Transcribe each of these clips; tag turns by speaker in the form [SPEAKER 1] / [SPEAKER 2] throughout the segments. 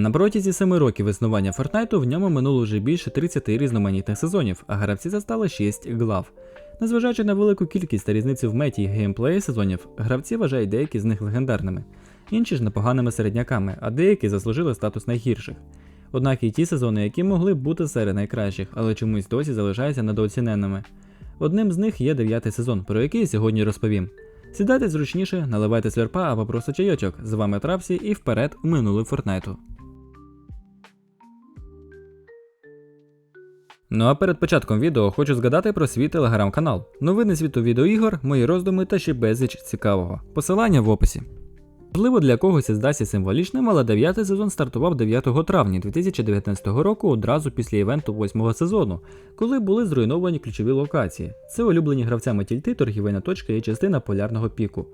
[SPEAKER 1] На протязі 7 років існування Фортнайту в ньому минуло вже більше 30 різноманітних сезонів, а гравці застали 6 глав. Незважаючи на велику кількість та різницю в меті і геймплеї сезонів, гравці вважають деякі з них легендарними, інші ж непоганими середняками, а деякі заслужили статус найгірших. Однак і ті сезони, які могли бути серед найкращих, але чомусь досі залишаються недооціненими. Одним з них є дев'ятий сезон, про який сьогодні розповім. Сідайте зручніше, наливайте сверпа або просто чайочок. З вами Трапсі і вперед у минулий Фортнайту. Ну а перед початком відео хочу згадати про свій телеграм-канал. Новини світу відеоігор, мої роздуми та ще безліч цікавого. Посилання в описі. Можливо, для когось здасться символічним, але дев'ятий сезон стартував 9 травня 2019 року одразу після івенту восьмого сезону, коли були зруйновані ключові локації. Це улюблені гравцями тільти, торгівельна точка і частина полярного піку.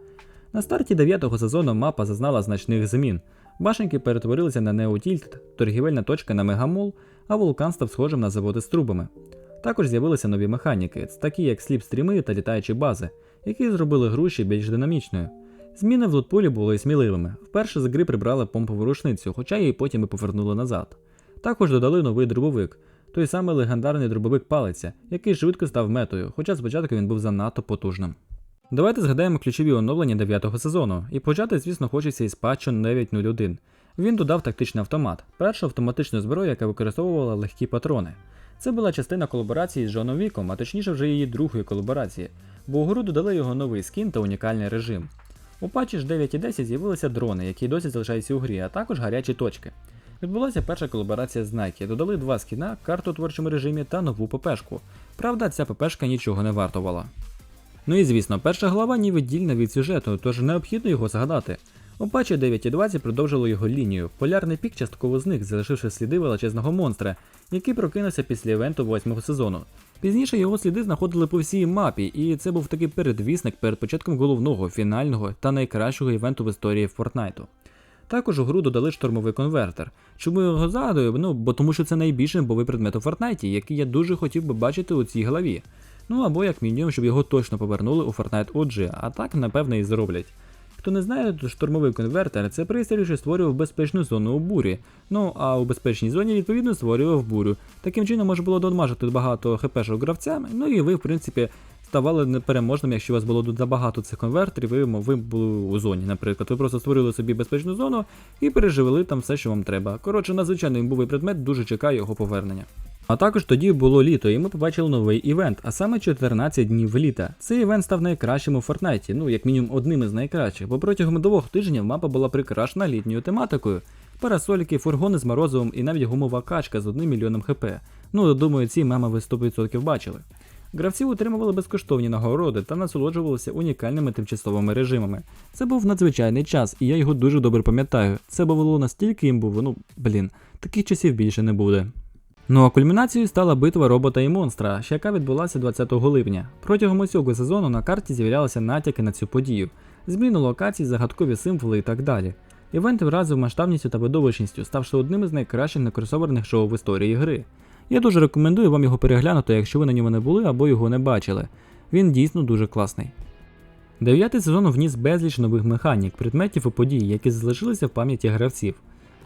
[SPEAKER 1] На старті дев'ятого сезону мапа зазнала значних змін. Башенки перетворилися на неотільт, торгівельна точка на мегамол, а вулкан став схожим на заводи з трубами. Також з'явилися нові механіки, такі як сліп-стріми та літаючі бази, які зробили гру більш динамічною. Зміни в лутпулі були сміливими. Вперше з гри прибрали помпову рушницю, хоча її потім і повернули назад. Також додали новий дробовик, той самий легендарний дробовик палиця, який швидко став метою, хоча спочатку він був занадто потужним. Давайте згадаємо ключові оновлення 9 сезону, і почати, звісно, хочеться із патчу 9.01. Він додав тактичний автомат, першу автоматичну зброю, яка використовувала легкі патрони. Це була частина колаборації з Джоном Віком, а точніше вже її другої колаборації, бо у гру додали його новий скін та унікальний режим. У патчі ж 9.10 з'явилися дрони, які досі залишаються у грі, а також гарячі точки. Відбулася перша колаборація з Nike, додали два скіна, карту у творчому режимі та нову ППшку. Правда, ця ППшка нічого не вартувала. Ну і звісно, перша глава ні віддільна від сюжету, тож необхідно його згадати. У патчі 9.20 продовжили його лінію. Полярний пік частково зник, залишивши сліди величезного монстра, який прокинувся після івенту восьмого сезону. Пізніше його сліди знаходили по всій мапі, і це був такий передвісник перед початком головного, фінального та найкращого івенту в історії Фортнайту. Також у гру додали штурмовий конвертер. Чому я його згадую? Ну, бо тому що це найбільший бовий предмет у Фортнайті, який я дуже хотів би бачити у цій главі. Ну або як мінімум, щоб його точно повернули у Fortnite OG, а так напевне і зроблять. Хто не знає, то штурмовий конвертер це пристрій, що створював безпечну зону у бурі. Ну а у безпечній зоні відповідно створював бурю. Таким чином можна було додмажити багато хпшок гравцям, ну і ви, в принципі, ставали непереможним, якщо у вас було забагато цих конвертерів, ви, ви були у зоні, наприклад. Ви просто створили собі безпечну зону і переживели там все, що вам треба. Коротше, надзвичайний був предмет, дуже чекає його повернення. А також тоді було літо, і ми побачили новий івент, а саме 14 днів літа. Цей івент став найкращим у Фортнайті, ну як мінімум одним із найкращих, бо протягом двох тижнів мапа була прикрашена літньою тематикою. Парасольки, фургони з морозивом і навіть гумова качка з 1 мільйоном хп. Ну, думаю, ці меми ви 100% бачили. Гравці отримували безкоштовні нагороди та насолоджувалися унікальними тимчасовими режимами. Це був надзвичайний час, і я його дуже добре пам'ятаю. Це було настільки їм було, ну блін, таких часів більше не буде. Ну а кульмінацією стала битва робота і монстра, що яка відбулася 20 липня. Протягом усього сезону на карті з'являлися натяки на цю подію, зміну локацій, загадкові символи і так далі. Івент вразив масштабністю та видовищністю, ставши одним із найкращих некросоверних шоу в історії гри. Я дуже рекомендую вам його переглянути, якщо ви на ньому не були або його не бачили. Він дійсно дуже класний. Дев'ятий сезон вніс безліч нових механік, предметів і подій, які залишилися в пам'яті гравців.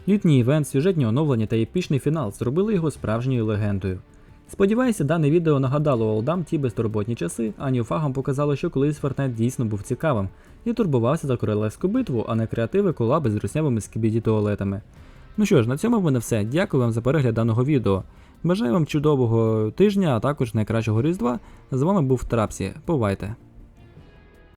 [SPEAKER 1] Літній івент, сюжетні оновлення та епічний фінал зробили його справжньою легендою. Сподіваюся, дане відео нагадало Олдам ті безтурботні часи, а Ньюфагам показало, що колись Fortnite дійсно був цікавим і турбувався за королевську битву, а не креативи колаби з руснявими скібіді туалетами. Ну що ж, на цьому в мене все. Дякую вам за перегляд даного відео. Бажаю вам чудового тижня, а також найкращого різдва. З вами був Трапсі. Бувайте!